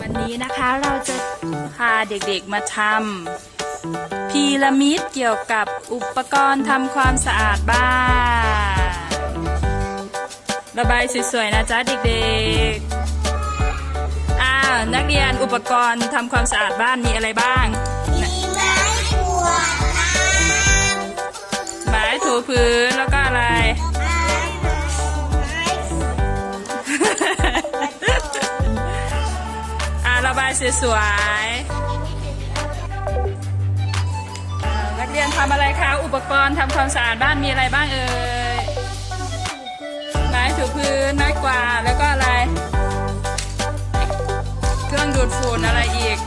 วันนี้นะคะเราจะพาเด็กๆมาทำพีระมิดเกี่ยวกับอุปกรณ์ทำความสะอาดบ้านระบายสวยๆนะจ๊ะเด็กๆ อ้าวนักเรียนอุปกรณ์ทำความสะอาดบ้านมีอะไรบ้าง มีไม้กวาดน้ไม้ถูพื้น ระบายสวยๆนักเรียนทำอะไรคะ อุปกรณ์ทำความสะอาดบ้านมีอะไรบ้างเอ่ย ไม้ถูพื้นไม้กวาดแล้วก็อะไร เครื่องดูดฝุ่นอะไรอีก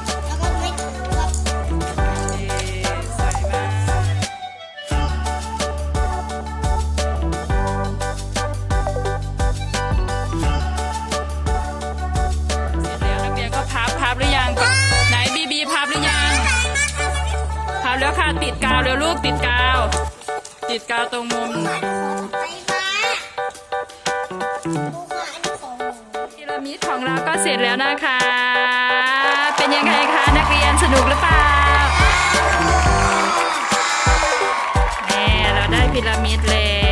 แล้วค่ะ ติดกาวแล้วลูกติดกาว ติดกาวตรงมุมไปมาผู้ขายของพีระมิดของเราก็เสร็จแล้วนะคะ เป็นยังไงคะนักเรียนสนุกหรือเปล่าแม่เราได้พีระมิดแล้ว